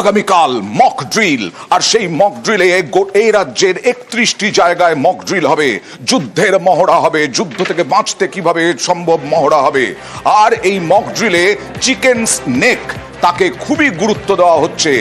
আগামীকাল mock drill আর সেই mock ড্রিলে এই রাজ্যের একত্রিশটি জায়গায় মক ড্রিল হবে। যুদ্ধের মহড়া হবে। যুদ্ধ থেকে বাঁচতে কীভাবে সম্ভব মহড়া হবে? আর এই মক ড্রিলে চিকেন স্নেক তাকে খুবই গুরুত্ব দেওয়া হচ্ছে।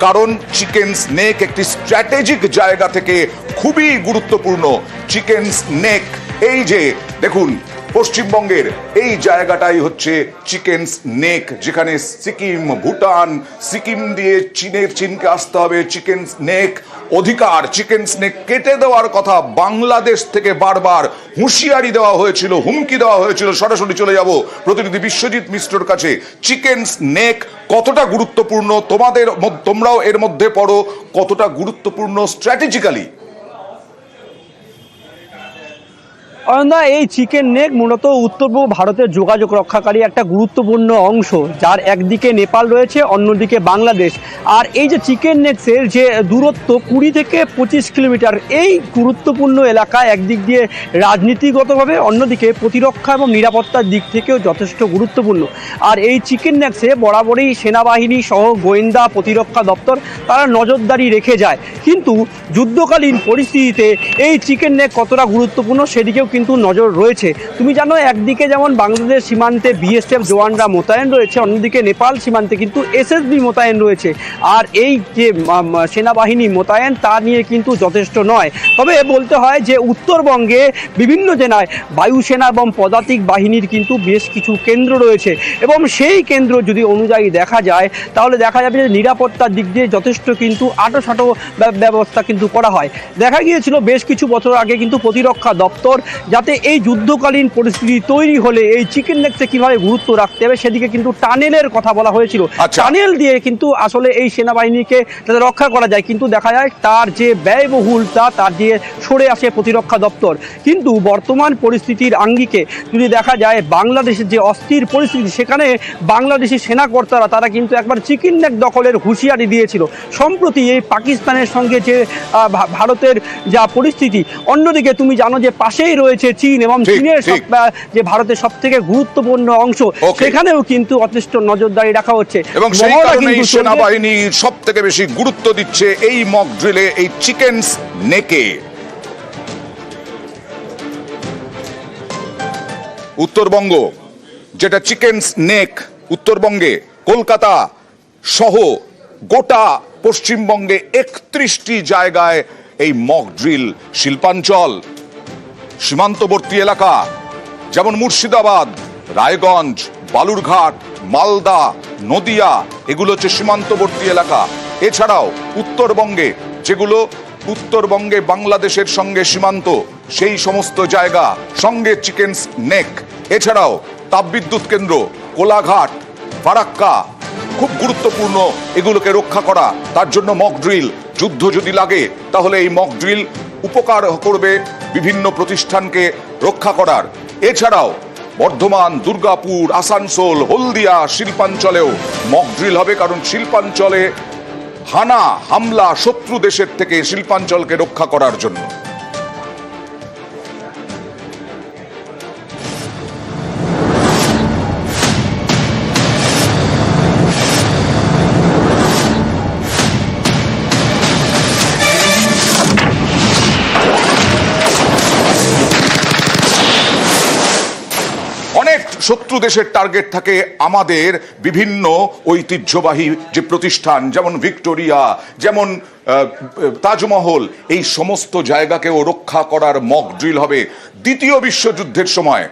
কারণ চিকেন স্নেক একটি স্ট্র্যাটেজিক জায়গা থেকে খুবই গুরুত্বপূর্ণ। চিকেন স্নেক এই যে, দেখুন পশ্চিমবঙ্গের এই জায়গাটাই হচ্ছে চিকেন স্নেক যেখানে সিকিম, ভুটান, সিকিম দিয়ে চীনের চীনকে আসতে হবে। চিকেন স্নেক অধিকার চিকেন স্নেক কেটে দেওয়ার কথা বাংলাদেশ থেকে বারবার হুঁশিয়ারি দেওয়া হয়েছিল, হুমকি দেওয়া হয়েছিল। সরাসরি চলে যাব প্রতিনিধি বিশ্বজিৎ মিশ্রর কাছে। চিকেন স্নেক কতটা গুরুত্বপূর্ণ? তোমাদের তোমরাও এর মধ্যে পড়ো। কতটা গুরুত্বপূর্ণ স্ট্র্যাটেজিক্যালি অনন্দা এই চিকেন নেক মূলত উত্তর পূর্ব ভারতের যোগাযোগ রক্ষাকারী একটা গুরুত্বপূর্ণ অংশ, যার একদিকে নেপাল রয়েছে, অন্যদিকে বাংলাদেশ। আর এই যে চিকেন নেক্সের যে দূরত্ব কুড়ি থেকে পঁচিশ কিলোমিটার, এই গুরুত্বপূর্ণ এলাকা একদিক দিয়ে রাজনীতিগতভাবে, অন্যদিকে প্রতিরক্ষা এবং নিরাপত্তার দিক থেকেও যথেষ্ট গুরুত্বপূর্ণ। আর এই চিকেন নেক্সে বরাবরই সেনাবাহিনী সহ গোয়েন্দা প্রতিরক্ষা দপ্তর তারা নজরদারি রেখে যায়। কিন্তু যুদ্ধকালীন পরিস্থিতিতে এই চিকেন নেক কতটা গুরুত্বপূর্ণ, সেদিকেও কিন্তু নজর রয়েছে। তুমি জানো, একদিকে যেমন বাংলাদেশ সীমান্তে বিএসএফ জওয়ানরা মোতায়েন রয়েছে, অন্যদিকে নেপাল সীমান্তে কিন্তু এসএসবি মোতায়েন রয়েছে। আর এই যে সেনাবাহিনী মোতায়েন, তা নিয়ে কিন্তু যথেষ্ট নয়। তবে বলতে হয় যে, উত্তরবঙ্গে বিভিন্ন জেলায় বায়ুসেনা এবং পদাতিক বাহিনীর কিন্তু বেশ কিছু কেন্দ্র রয়েছে। এবং সেই কেন্দ্র যদি অনুযায়ী দেখা যায়, তাহলে দেখা যাবে যে, নিরাপত্তার দিক দিয়ে যথেষ্ট কিন্তু আটোসাটো ব্য- ব্যবস্থা কিন্তু করা হয়। দেখা গিয়েছিল, বেশ কিছু বছর আগে কিন্তু প্রতিরক্ষা দপ্তর যাতে এই যুদ্ধকালীন পরিস্থিতি তৈরি হলে এই চিকেন নেক্সে কীভাবে গুরুত্ব রাখতে হবে সেদিকে কিন্তু টানেলের কথা বলা হয়েছিল। আচ্ছা। টানেল দিয়ে কিন্তু আসলে এই সেনাবাহিনীকে যাতে রক্ষা করা যায় কিন্তু দেখা যায় তার যে ব্যয়বহুলতা তার দিয়ে সরে আসে প্রতিরক্ষা দপ্তর। কিন্তু বর্তমান পরিস্থিতির আঙ্গিকে যদি দেখা যায় বাংলাদেশের যে অস্থির পরিস্থিতি সেখানে বাংলাদেশি সেনাকর্তারা তারা কিন্তু একবার চিকেন নেক দখলের হুঁশিয়ারি দিয়েছিল। সম্প্রতি এই পাকিস্তানের সঙ্গে যে ভারতের যা পরিস্থিতি অন্যদিকে তুমি জানো যে পাশেই রয়েছে চীন এবং চীনের যে ভারতের সব থেকে গুরুত্বপূর্ণ অংশ সেখানেও কিন্তু যথেষ্ট নজরদারি রাখা হচ্ছে। এবং সেই। সেনাবাহিনী সব থেকে বেশি গুরুত্ব দিচ্ছে এই মক ড্রিলে এই চিকেন নেকে উত্তরবঙ্গ যেটা চিকেন স্নেক উত্তরবঙ্গে কলকাতা সহ গোটা পশ্চিমবঙ্গে একত্রিশটি জায়গায় এই মক ড্রিল শিল্পাঞ্চল। সীমান্তবর্তী এলাকা, যেমন মুর্শিদাবাদ, রায়গঞ্জ, বালুরঘাট, মালদা, নদিয়া, এগুলো হচ্ছে সীমান্তবর্তী এলাকা। এছাড়াও উত্তরবঙ্গে, যেগুলো উত্তরবঙ্গে বাংলাদেশের সঙ্গে সীমান্ত, সেই সমস্ত জায়গা, সঙ্গে চিকেন নেক। এছাড়াও তাপবিদ্যুৎ কেন্দ্র, কোলাঘাট, ফারাক্কা, খুব গুরুত্বপূর্ণ এগুলোকে রক্ষা করা। তার জন্য মক ড্রিল, যুদ্ধ যদি লাগে, তাহলে এই মক ড্রিল উপকার করবে বিভিন্ন প্রতিষ্ঠানকে রক্ষা করার। এছাড়াও বর্ধমান, দুর্গাপুর, আসানসোল, হলদিয়া শিল্পাঞ্চলেও মকড্রিল হবে কারণ শিল্পাঞ্চলে হানা, হামলা শত্রু দেশের থেকে শিল্পাঞ্চলকে রক্ষা করার জন্য। অনেক শত্রু দেশের টার্গেট থাকে আমাদের বিভিন্ন ঐতিহ্যবাহী যে প্রতিষ্ঠান, যেমন ভিক্টোরিয়া, যেমন তাজমহল, এই সমস্ত জায়গাকেও রক্ষা করার মক ড্রিল হবে। দ্বিতীয় বিশ্বযুদ্ধের সময়,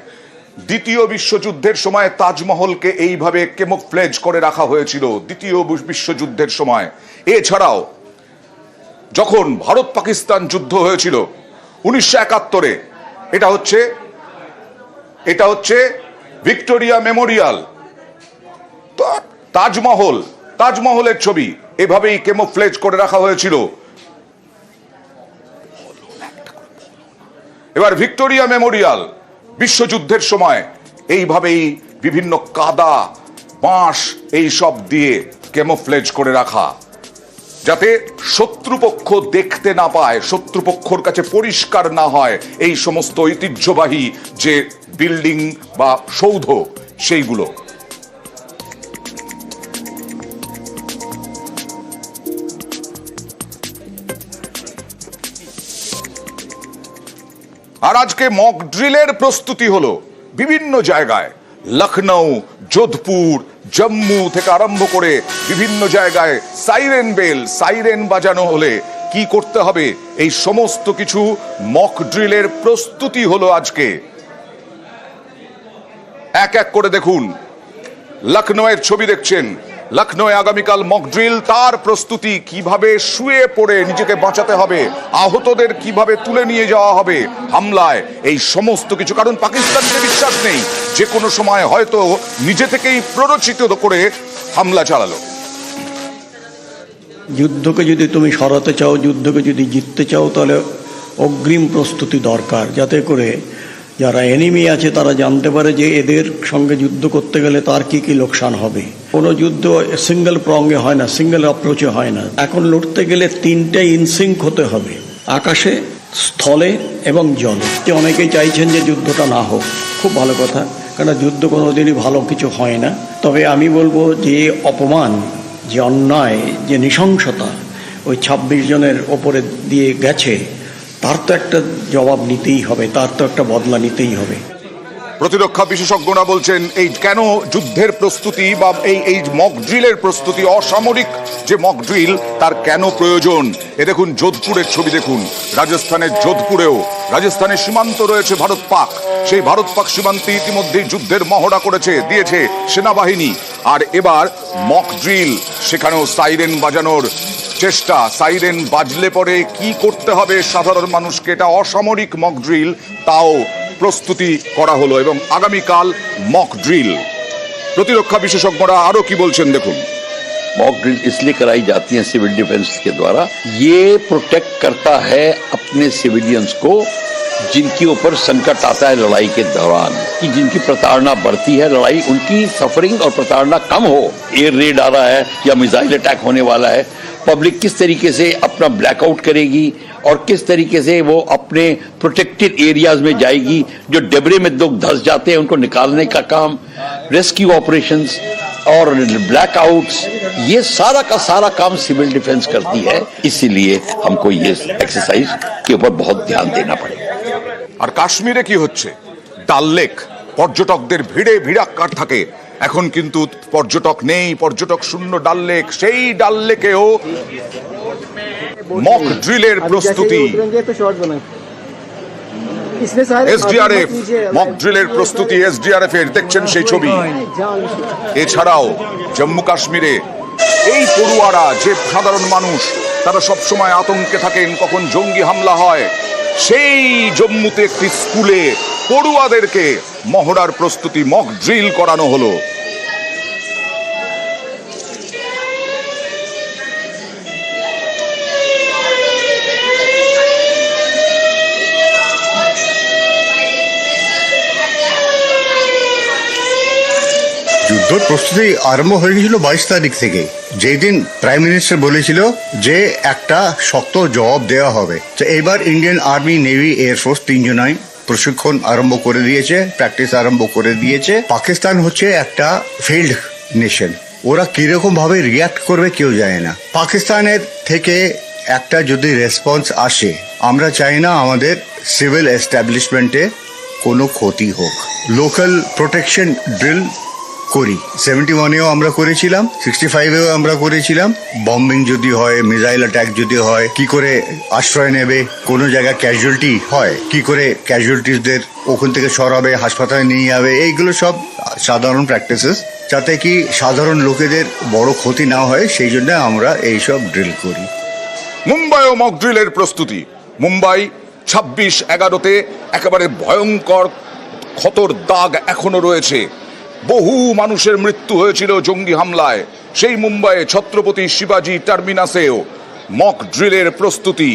দ্বিতীয় বিশ্বযুদ্ধের সময় তাজমহলকে এইভাবে কেমোফ্লেজ করে রাখা হয়েছিল, দ্বিতীয় বিশ্বযুদ্ধের সময়। এছাড়াও, যখন ভারত পাকিস্তান যুদ্ধ হয়েছিল, উনিশশো একাত্তরে, এটা হচ্ছে এটা হচ্ছে ভিক্টোরিয়া মেমোরিয়াল। তাজমহল, তাজমহলের ছবি, এভাবেই কেমোফ্লেজ করে রাখা হয়েছিল। এবার ভিক্টোরিয়া মেমোরিয়াল, বিশ্বযুদ্ধের সময়, এইভাবেই বিভিন্ন কাদা, বাঁশ এই সব দিয়ে কেমোফ্লেজ করে রাখা। যাতে শত্রুপক্ষ দেখতে না পায়, শত্রুপক্ষর কাছে পরিষ্কার না হয় এই সমস্ত ঐতিহ্যবাহী যে বিল্ডিং বা সৌধ, সেইগুলো। আর আজকে মক ড্রিলের প্রস্তুতি হলো বিভিন্ন জায়গায় লখনৌ যোধপুর জম্মু থেকে আরম্ভ করে বিভিন্ন জায়গায় সাইরেন বেল, সাইরেন বাজানো হলে কি করতে হবে? এই সমস্ত কিছু মক ড্রিলের প্রস্তুতি হলো আজকে। এক এক করে দেখুন। লখনৌয়ের ছবি দেখছেন। লখনৌয়ে আগামীকাল মকড্রিল তার প্রস্তুতি কীভাবে শুয়ে পড়ে নিজেকে বাঁচাতে হবে, আহতদের কীভাবে তুলে নিয়ে যাওয়া হবে, হামলায় এই সমস্ত কিছু। কারণ পাকিস্তানকে বিশ্বাস নেই, যে কোনো সময় হয়তো নিজে থেকেই প্ররোচিত করে হামলা চালালো। যুদ্ধকে যদি তুমি সরাতে চাও, যুদ্ধকে যদি জিততে চাও, তাহলে অগ্রিম প্রস্তুতি দরকার। যাতে করে যারা এনিমি আছে, তারা জানতে পারে যে এদের সঙ্গে যুদ্ধ করতে গেলে তার কি কি লোকসান হবে। কোনো যুদ্ধ সিঙ্গেল প্রঙ্গে হয় না সিঙ্গেল অ্যাপ্রোচে হয় না। এখন লড়তে গেলে তিনটে ইনসিঙ্ক হতে হবে, আকাশে, স্থলে এবং জলে। অনেকেই চাইছেন যে যুদ্ধটা না হোক, খুব ভালো কথা কারণ যুদ্ধ কোনোদিনই ভালো কিছু হয় না। তবে আমি বলব যে অপমান, যে অন্যায়, যে নৃশংসতা ওই ছাব্বিশ জনের ওপরে দিয়ে গেছে, তার তো একটা জবাব নিতেই হবে, তার তো একটা বদলা নিতেই হবে। প্রতিরক্ষা বিশেষজ্ঞরা বলছেন, এই কেন যুদ্ধের প্রস্তুতি বা এই এই মক ড্রিলের প্রস্তুতি অসামরিক যে মক ড্রিল, তার কেন প্রয়োজন? এ দেখুন যোধপুরের ছবি দেখুন। রাজস্থানের যোধপুরেও, রাজস্থানের সীমান্ত রয়েছে ভারত পাক। সেই ভারত পাক সীমান্তে ইতিমধ্যেই যুদ্ধের মহড়া করেছে, দিয়েছে সেনাবাহিনী। আর এবার মক ড্রিল, সেখানেও সাইরেন বাজানোর চেষ্টা। সাইরেন বাজলে পরে কি করতে হবে সাধারণ মানুষকে? এটা অসামরিক মক ড্রিল, তাও প্রস্তুতি করা হলো এবং আগামীকাল মক ড্রিল প্রতিরক্ষা বিশেষজ্ঞরা আরো কি বলছেন দেখুন मॉक ड्रिल इसलिए कराई जाती है सिविल डिफेंस के द्वारा ये प्रोटेक्ट करता है अपने सिविलियंस को जिनके ऊपर संकट आता है लड़ाई के दौरान कि जिनकी प्रताड़ना बढ़ती है लड़ाई उनकी सफरिंग और प्रताड़ना कम हो एयर रेड आ रहा है या मिसाइल अटैक होने वाला है पब्लिक किस तरीके से अपना ब्लैकआउट करेगी और किस तरीके से वो अपने प्रोटेक्टेड एरियाज में जाएगी जो डेबरे में लोग धस जाते हैं उनको निकालने का काम रेस्क्यू ऑपरेशंस और ब्लैकआउट्स ये सारा का सारा काम सिविल डिफेंस करती है इसीलिए हमको ये एक्सरसाइज के ऊपर बहुत ध्यान देना पड़ेगा আর কাশ্মীরে কি হচ্ছে ডাল লেক পর্যটকদের ভিড়ে ভিড়াক্কার থাকে এখন কিন্তু পর্যটক নেই পর্যটক শূন্য ডাল লেক সেই ডাল লেকেও মক ড্রিলের প্রস্তুতি। এসডিআরএফ মক ড্রিলের প্রস্তুতি এসডিআরএফ এর দেখছেন সেই ছবি। এছাড়াও জম্মু কাশ্মীরে এই পড়ুয়ারা যে সাধারণ মানুষ তারা সব সময় আতঙ্কে থাকেন কখন জঙ্গি হামলা হয়। সেই জম্মুতে একটি স্কুলে পড়ুয়াদেরকে মহড়ার প্রস্তুতি মক ড্রিল করানো হলো। যুদ্ধর প্রস্তুতি আরম্ভ হয়ে গেছিল বাইশ তারিখ থেকে। যেই দিন প্রাইম মিনিস্টার বলেছিল যে একটা শক্ত জবাব দেওয়া হবে। তো এবার Indian army navy air force তিনজনাই প্রশিক্ষণ আরম্ভ করে দিয়েছে প্র্যাকটিস আরম্ভ করে দিয়েছে। পাকিস্তান হচ্ছে একটা ফিল্ড নেশন ওরা কীরকম ভাবে রিয়াক্ট করবে কেউ জানে না। পাকিস্তানের থেকে একটা যদি রেসপন্স আসে, আমরা চাই না আমাদের সিভিল এস্টাবলিশমেন্টে কোনো ক্ষতি হোক। লোকাল প্রোটেকশন ড্রিল করি। সেভেন্টি ওয়ানেও আমরা করেছিলাম সিক্সটি ফাইভেও আমরা করেছিলাম। বম্বিং যদি হয় মিসাইল অ্যাটাক যদি হয়, কি করে আশ্রয় নেবে? কোনো জায়গায় ক্যাজুয়ালিটি হয়, কি করে ক্যাজুয়ালিটিসদের ওখান থেকে সরাবে, হাসপাতালে নিয়ে যাবে? এইগুলো সব সাধারণ প্র্যাকটিসেস যাতে কি সাধারণ লোকেদের বড় ক্ষতি না হয়, সেই জন্য আমরা এইসব ড্রিল করি। মুম্বাই ও মক ড্রিলের প্রস্তুতি। মুম্বাই ছাব্বিশ এগারোতে একেবারে ভয়ঙ্কর ক্ষতর দাগ এখনও রয়েছে। বহু মানুষের মৃত্যু হয়েছিল জঙ্গি হামলায় সেই মুম্বাইয়ে ছত্রপতি শিবাজি টার্মিনাসেও মক ড্রিলের প্রস্তুতি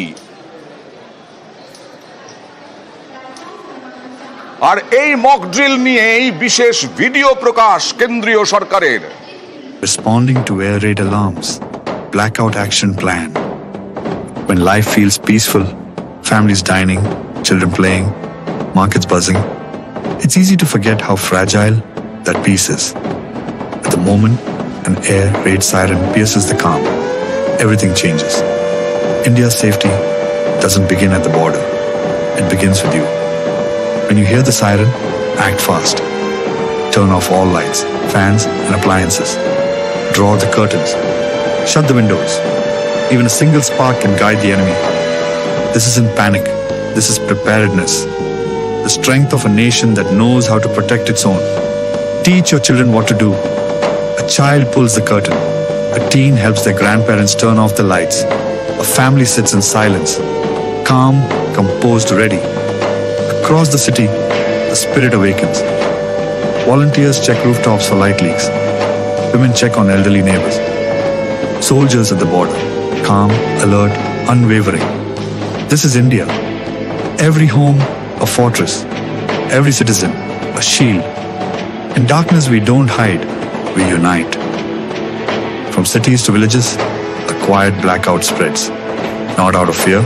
আর এই মক ড্রিল নিয়েই বিশেষ ভিডিও প্রকাশ কেন্দ্রীয় সরকারের responding to air raid alarms, blackout action plan. When life feels peaceful, families dining, children playing, markets buzzing, it's easy to forget how fragile that peace is. At the moment an air raid siren pierces the calm, everything changes. India's safety doesn't begin at the border, it begins with you. When you hear the siren, act fast. Turn off all lights, fans, and appliances. Draw the curtains. Shut the windows. Even a single spark can guide the enemy. This isn't panic, this is preparedness. The strength of a nation that knows how to protect its own. Teach your children what to do. A child pulls the curtain. A teen helps their grandparents turn off the lights. A family sits in silence, calm, composed, ready. Across the city, the spirit awakens. Volunteers check rooftops for light leaks. Women check on elderly neighbors. Soldiers at the border, calm, alert, unwavering. This is India. Every home, a fortress. Every citizen, a shield. In darkness, we don't hide, we unite. From cities to villages, a quiet blackout spreads. Not out of fear,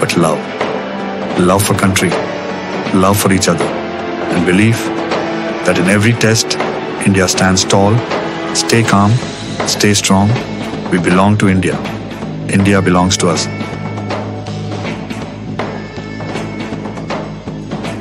but love. Love for country, love for each other, and belief that in every test, India stands tall, stay calm, stay strong. We belong to India. India belongs to us.